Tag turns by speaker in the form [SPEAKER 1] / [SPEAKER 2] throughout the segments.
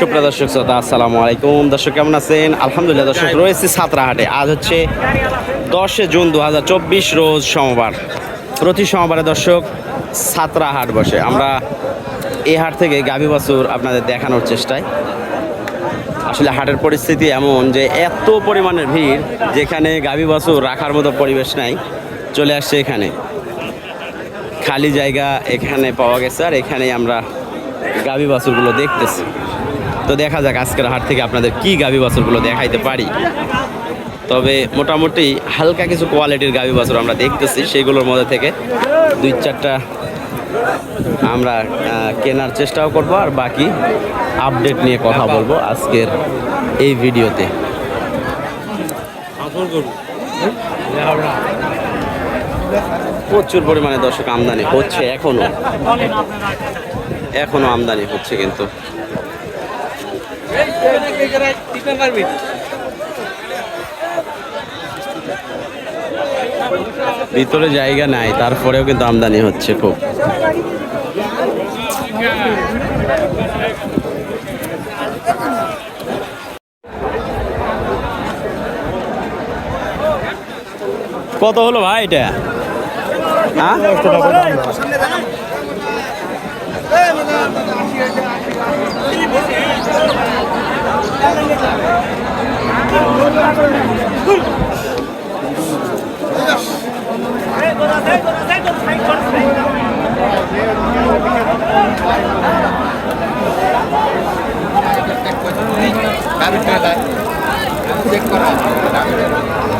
[SPEAKER 1] সুপ্রিয় দর্শক শ্রোতা, আসসালামু আলাইকুম। দর্শক কেমন আছেন? আলহামদুলিল্লাহ, দর্শক, রয়েছে সাতরাহাটে আজ হচ্ছে দশে জুন দু হাজার চব্বিশ রোজ সোমবার। প্রতি সোমবারে দর্শক সাতরাহাট বসে। আমরা এই হাট থেকে গাভী বাছুর আপনাদের দেখানোর চেষ্টায়। আসলে হাটের পরিস্থিতি এমন যে এত পরিমাণের ভিড় যেখানে গাভী বাছুর রাখার মতো পরিবেশ নাই। চলে আসছে এখানে। খালি জায়গা এখানে পাওয়া গেছে আর এখানেই আমরা গাভী বাছুরগুলো দেখতেছি। তো দেখা যাক আজকের হাট থেকে আপনাদের কি গাভী বাছুরগুলো দেখাইতে পারি। তবে মোটামুটি হালকা কিছু কোয়ালিটির গাভী বাছুর আমরা দেখতেছি সেগুলোর মধ্যে থেকে দুই চারটা আমরা কেনার চেষ্টাও করব আর বাকি আপডেট নিয়ে কথা বলব আজকের এই ভিডিওতে। প্রচুর পরিমাণে দর্শক আমদানি হচ্ছে এখনও। এখনও আমদানি হচ্ছে কিন্তু। ভিতরে জায়গা নাই, তারপরেও কিন্তু আমদানি হচ্ছে খুব। কত হলো ভাই এটা? David Kala, check for us.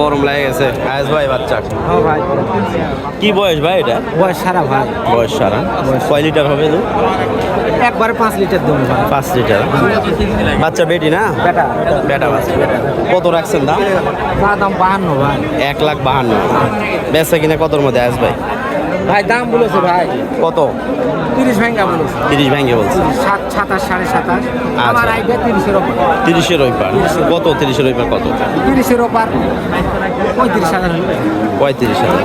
[SPEAKER 1] গরম লাগে গেছে। আয়াস ভাই বাচ্চা। কি বয়স ভাই এটা?
[SPEAKER 2] বয়স সারা ভাই।
[SPEAKER 1] বয়স সারা। কয় লিটার হবে দুধ
[SPEAKER 2] একবারে পাঁচ লিটার দুধ ভাই।
[SPEAKER 1] পাঁচ লিটার। বাচ্চা বেটি না?
[SPEAKER 2] বেটা।
[SPEAKER 1] বেটা বাচ্চা। কত রাখছেন দাম?
[SPEAKER 2] দাম বাহান্ন ভাই।
[SPEAKER 1] এক লাখ বাহান্ন। বেচা কিনা কতর মধ্যে আয়েস ভাই?
[SPEAKER 2] ভাই দাম বলেছে ভাই।
[SPEAKER 1] কত?
[SPEAKER 2] তিরিশ ভাঙ্গা বলেছে।
[SPEAKER 1] তিরিশ ভেঙে বলছে।
[SPEAKER 2] সাত সাতাশ সাড়ে সাতাশ।
[SPEAKER 1] আচ্ছা।
[SPEAKER 2] আমার আইডিয়া তিরিশের ওপর।
[SPEAKER 1] তিরিশের ওই পার কত? তিরিশের ওই পার কত?
[SPEAKER 2] তিরিশের ওপার পঁয়ত্রিশ হাজার
[SPEAKER 1] পঁয়ত্রিশ হাজার।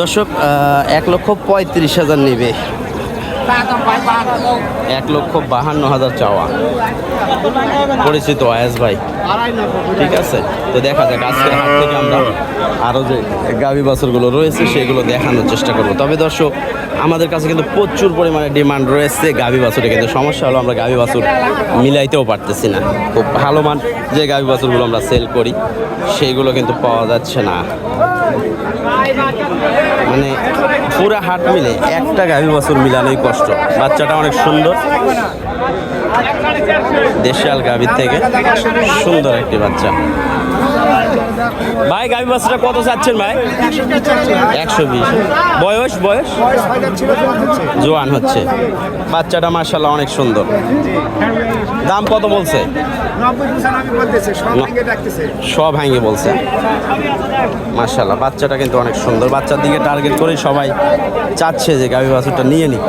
[SPEAKER 1] দর্শক এক লক্ষ পঁয়ত্রিশ হাজার নেবে
[SPEAKER 2] চা দাম ভাই বাহান্ন
[SPEAKER 1] এক লক্ষ বাহান্ন হাজার চাওয়া। পরিচিত আয়াস ভাই। ঠিক আছে? তো দেখা যাক, আজকের হাট থেকে আমরা আরও যে গাভী বাছুরগুলো রয়েছে, সেগুলো দেখানোর চেষ্টা করব। তবে দর্শক, আমাদের কাছে কিন্তু প্রচুর পরিমাণে ডিমান্ড রয়েছে গাভী বাছুরে, কিন্তু সমস্যা হলো আমরা গাভী বাছুর মিলাইতেও পারতেছি না। খুব ভালো মান যে গাভী বাছুরগুলো আমরা সেল করি সেইগুলো কিন্তু পাওয়া যাচ্ছে না। মানে পুরা হাট মিলে একটা গাভী বাছুর মিলানোই কষ্ট। বাচ্চাটা অনেক সুন্দর। দেশাল গাভীর থেকে সুন্দর একটি বাচ্চা। ভাই গাভী বাচ্চাটা কত চাচ্ছেন ভাই? একশো বিশ। বয়স বয়স? জোয়ান হচ্ছে। বাচ্চাটা মার্শাল্লাহ অনেক সুন্দর। দাম কত বলছে? সব ভাঙে বলছে। মার্শাল্লাহ বাচ্চাটা কিন্তু অনেক সুন্দর। বাচ্চার দিকে টার্গেট করে সবাই চাচ্ছে যে গাভী বাছুরটা নিয়ে নিক।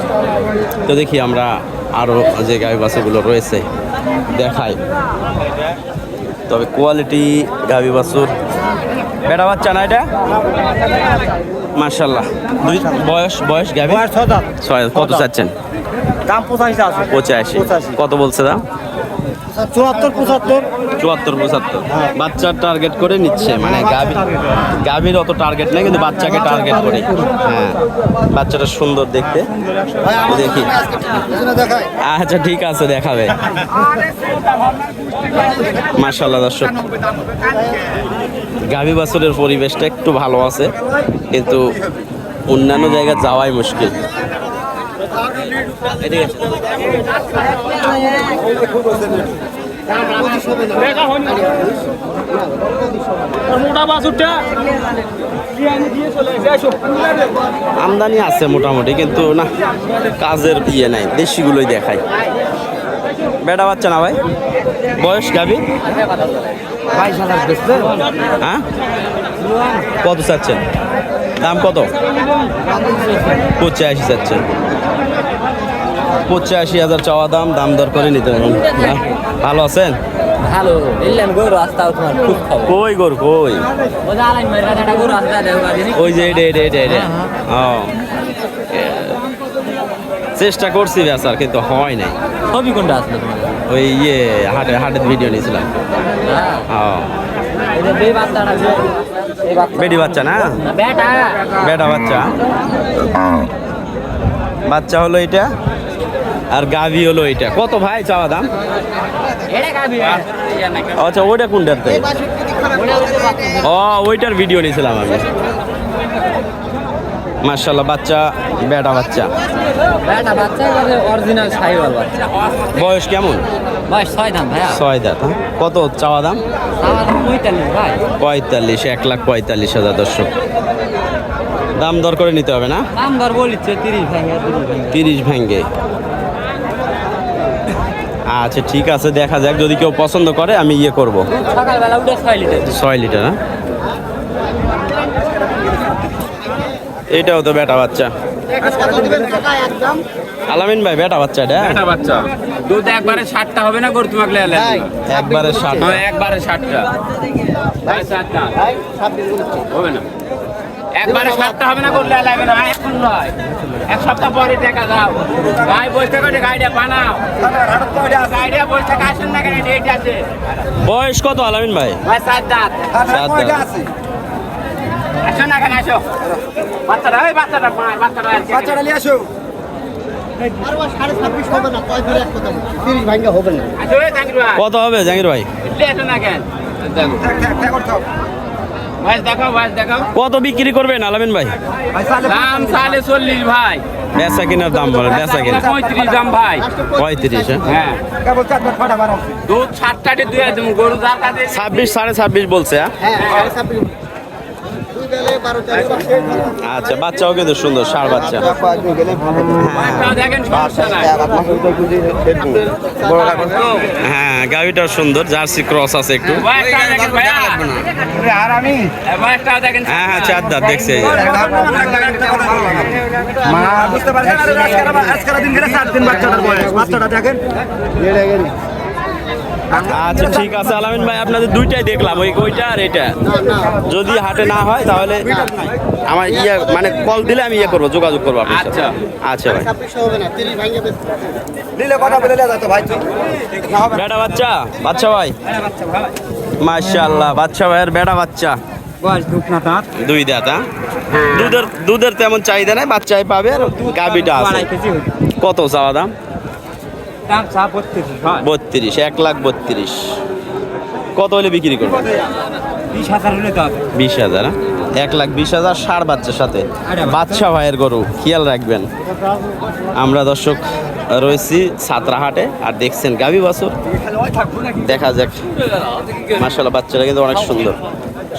[SPEAKER 1] তো দেখি আমরা আরও যে গাভী বাছুরগুলো রয়েছে দেখাই। তবে কোয়ালিটি গাভী বাছুর বেটা বাচ্চা না এটা? মার্শাল্লাহ দুই বয়স বয়স গাভী ছয় কত চাচ্ছেন?
[SPEAKER 2] দাম পঁচাশি।
[SPEAKER 1] পঁচাশি। কত বলছে দাম?
[SPEAKER 2] চুয়াত্তর পঁচাত্তর?
[SPEAKER 1] চুয়াত্তর পঁচাত্তর। বাচ্চার টার্গেট করে নিচ্ছে মানে গাভী গাভীর অত টার্গেট নেই কিন্তু বাচ্চাকে টার্গেট করে। হ্যাঁ বাচ্চাটা সুন্দর দেখতে। দেখি। আচ্ছা ঠিক আছে দেখাবে। মার্শাল্লাহ দর্শক। গাভী বাছুরের পরিবেশটা একটু ভালো আছে কিন্তু অন্যান্য জায়গায় যাওয়াই মুশকিল। আমদানি আছে মোটামুটি, কিন্তু না, কাজের ইয়ে নাই, দেশিগুলোই দেখাই বেটা বাচ্চা না ভাই? বয়স গাবি হ্যাঁ? কত চাচ্ছেন? দাম কত? পঁচাশি চাচ্ছেন। পঁচাশি হাজার চাওয়া দাম দাম দর করে নিতে পারবেন ভালো আছেন?
[SPEAKER 2] ভালো। রাস্তা
[SPEAKER 1] কই গোর কই? ওই যে ও। চেষ্টা করছি বেচার কিন্তু হয় নাই।
[SPEAKER 2] ছবি কোনটা আসলে
[SPEAKER 1] ওই ইয়ে হাটে হাটের ভিডিও নিয়েছিলাম।
[SPEAKER 2] হ্যাঁ।
[SPEAKER 1] বেটি বাচ্চা না
[SPEAKER 2] বেটা।
[SPEAKER 1] বেটা বাচ্চা। বাচ্চা হলো এটা? আর গাভি হলো এটা কত ভাই চাওয়া দাম?
[SPEAKER 2] খাবি
[SPEAKER 1] আচ্ছা ওইটা কোনটাতে ও ওইটার ভিডিও নিয়েছিলাম আমি। মার্শাল্লাহ বাচ্চা বেটা বাচ্চা।
[SPEAKER 2] বেটা বাচ্চা অরিজিনাল সাইওয়াল বাচ্চা।
[SPEAKER 1] বয়স কেমন?
[SPEAKER 2] বয়স ছয় দাম ভাইয়া।
[SPEAKER 1] ছয় দাঁত হ্যাঁ? কত চাওয়া দাম?
[SPEAKER 2] পঁয়তাল্লিশ ভাই।
[SPEAKER 1] পঁয়তাল্লিশ এক লাখ পঁয়তাল্লিশ হাজার দর্শক। দাম দর করে নিতে হবে না?
[SPEAKER 2] দাম দর বলিচ্ছে তিরিশ ভাঙা তিরিশ ভাঙা
[SPEAKER 1] তিরিশ ভেঙ্গে আচ্ছা ঠিক আছে দেখা যাক যদি কেউ পছন্দ করে আমি ইয়ে করব।
[SPEAKER 2] সকালবেলা ছয় লিটার
[SPEAKER 1] হ্যাঁ? এটাও তো বেটা বাচ্চা। আলামিন ভাই বেটা বাচ্চা এটা
[SPEAKER 3] একটা বাচ্চা। দুধ একবারে ষাটটা হবে না গরু তোমাকে লেলে
[SPEAKER 1] একবারে ষাট
[SPEAKER 3] হ্যাঁ একবারে ষাটটা ভাই ষাটটা হবে না? একবারে ষাটটা হবে না করলে লাগবে না। এখন নয়। এক সপ্তাহ পরে দেখা যাও। ভাই বসে থাকো গাড়িটা বানাও। গাড়িটা বসে থাকা আসেন না কেন রেট আছে।
[SPEAKER 1] বয়স কত আলামিন ভাই?
[SPEAKER 3] ভাই সাত দাঁত
[SPEAKER 1] সাত দাঁত।
[SPEAKER 3] আসো না কেন আসো। বাচ্চাটা ওই বাচ্চাটা বাচ্চাটা।
[SPEAKER 2] বাচ্চাটা নিয়ে আসো।
[SPEAKER 1] কত হবে জাহির ভাই?
[SPEAKER 3] না কেন ভাই দেখাও ভাই দেখাও
[SPEAKER 1] কত বিক্রি করবেন আলামিন ভাই?
[SPEAKER 3] দাম সাড়ে চল্লিশ ভাই।
[SPEAKER 1] বেচা কিনার দাম বলেন বেচা কিনা।
[SPEAKER 3] পঁয়ত্রিশ দাম ভাই।
[SPEAKER 1] পঁয়ত্রিশ হ্যাঁ?
[SPEAKER 3] হ্যাঁ। দুধ ষাট কাটে দুই একদম গরু যার কাছে
[SPEAKER 1] ছাব্বিশ সাড়ে ছাব্বিশ বলছে হ্যাঁ? আচ্ছা বাচ্চাও কিন্তু সুন্দর সার বাচ্চা।
[SPEAKER 3] নাই।
[SPEAKER 1] হ্যাঁ গাড়িটাও সুন্দর জার্সি ক্রস আছে একটু।
[SPEAKER 3] হ্যাঁ,
[SPEAKER 1] হ্যাঁ হ্যাঁ চার দাঁত দেখছি। আচ্ছা ঠিক আছে আলামিন ভাই আপনাদের দুইটাই দেখলাম ওই ওইটা আর এটা। যদি হাটে না হয় তাহলে আমার ইয়ে মানে কল দিলে আমি ইয়ে করব যোগাযোগ করব আপনার সাথে।
[SPEAKER 3] আচ্ছা।
[SPEAKER 1] আচ্ছা ভাই। বেটা বাচ্চা বাচ্চা ভাই। মাশাআল্লাহ বাচ্চা ভাইয়ের বেটা বাচ্চা। দুই দাঁত হ্যাঁ? দুধের দুধের তেমন চাহিদা নাই বাচ্চাই পাবে আর গাবিটা আছে। কত চাওয়া দাম?
[SPEAKER 2] বত্রিশ।
[SPEAKER 1] এক লাখ বত্রিশ। কত হলে বিক্রি করবে
[SPEAKER 2] বিশ হাজার হলে
[SPEAKER 1] বিশ হাজার হ্যাঁ? এক লাখ বিশ হাজার ষাট বাচ্চার সাথে। বাচ্চা ভাইয়ের গরু খেয়াল রাখবেন। আমরা দর্শক রয়েছি সাতরাহাটে আর দেখছেন গাবি বাছুর। দেখা যাক। মার্শাল্লাহ বাচ্চারা কিন্তু অনেক সুন্দর।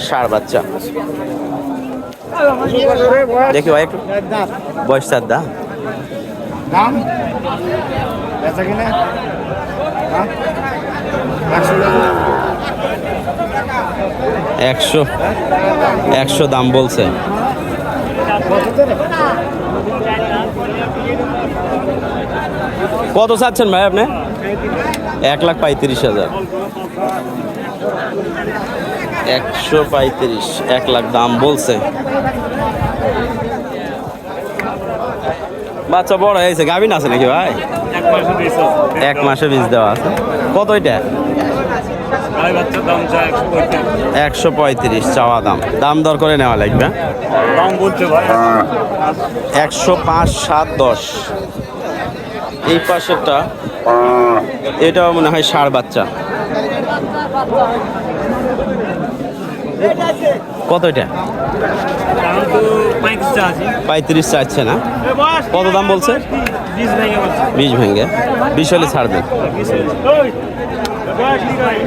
[SPEAKER 1] ষাড় বাচ্চা। দেখি ভাই একটু। বয়স চার দা
[SPEAKER 2] দাম? বেচা কিনা?
[SPEAKER 1] একশো। একশো দাম বলছে। কত চাচ্ছেন ভাই আপনি? এক লাখ পঁয়ত্রিশ হাজার। একশো পঁয়ত্রিশ, এক লাখ দাম বলছে। বাচ্চা বড় হয়েছে গাভিন আছে নাকি ভাই? এক মাসে বীজ দেওয়া আছে। কত এটা? একশো পঁয়ত্রিশ। চাওয়া দাম। দাম দর করে নেওয়া লাগবে একশো পাঁচ সাত দশ। এই পাশেরটা এটাও মনে হয় ষাড় বাচ্চা। কত এটা? পঁয়ত্রিশ চাচ্ছে না। কত দাম বলছে? বিশ ভেঙে বিশ হলে ছাড়বেন।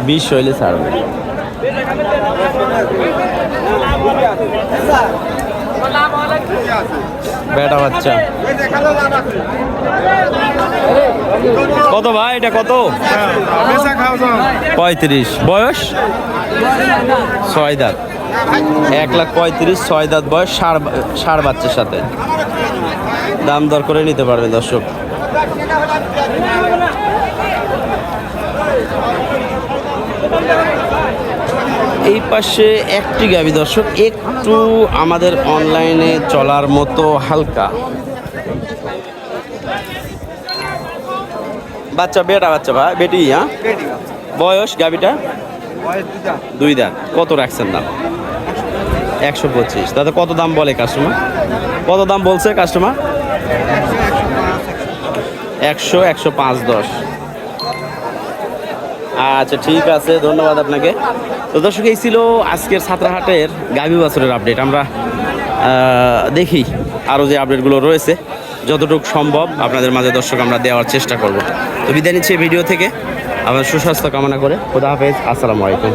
[SPEAKER 1] বিশ হইলে ছাড়বে বেটা বাচ্চা। কত ভাই? এটা কত? পঁয়ত্রিশ। বয়স? ছয় দাঁত। এক লাখ পঁয়ত্রিশ ছয় দাঁত বয়স ষাড় ষাড় বাচ্চার সাথে। দাম দর করে নিতে পারবেন দর্শক। এই পাশে একটি গাবি দর্শক একটু আমাদের অনলাইনে চলার মতো হালকা। বাচ্চা বেটা বাচ্চা ভাই বেটি হ্যাঁ? বয়স গাবিটা? দুই দাঁত। কত রাখছেন দাম? একশো পঁচিশ। তাতে কত দাম বলে কাস্টমার কত দাম বলছে কাস্টমার একশো একশো পাঁচ, দশ। আচ্ছা ঠিক আছে, ধন্যবাদ আপনাকে। তো দর্শক, এই ছিল আজকের ছাত্রাহাটের গাভী বছরের আপডেট আমরা দেখি আরও যে আপডেটগুলো রয়েছে, যতটুকু সম্ভব আপনাদের মাঝে দর্শক আমরা দেওয়ার চেষ্টা করব। তো বিদায় নিচ্ছি ভিডিও থেকে। আমার সুস্বাস্থ্য কামনা করে। খুদা হাফেজ। আসসালামু আলাইকুম।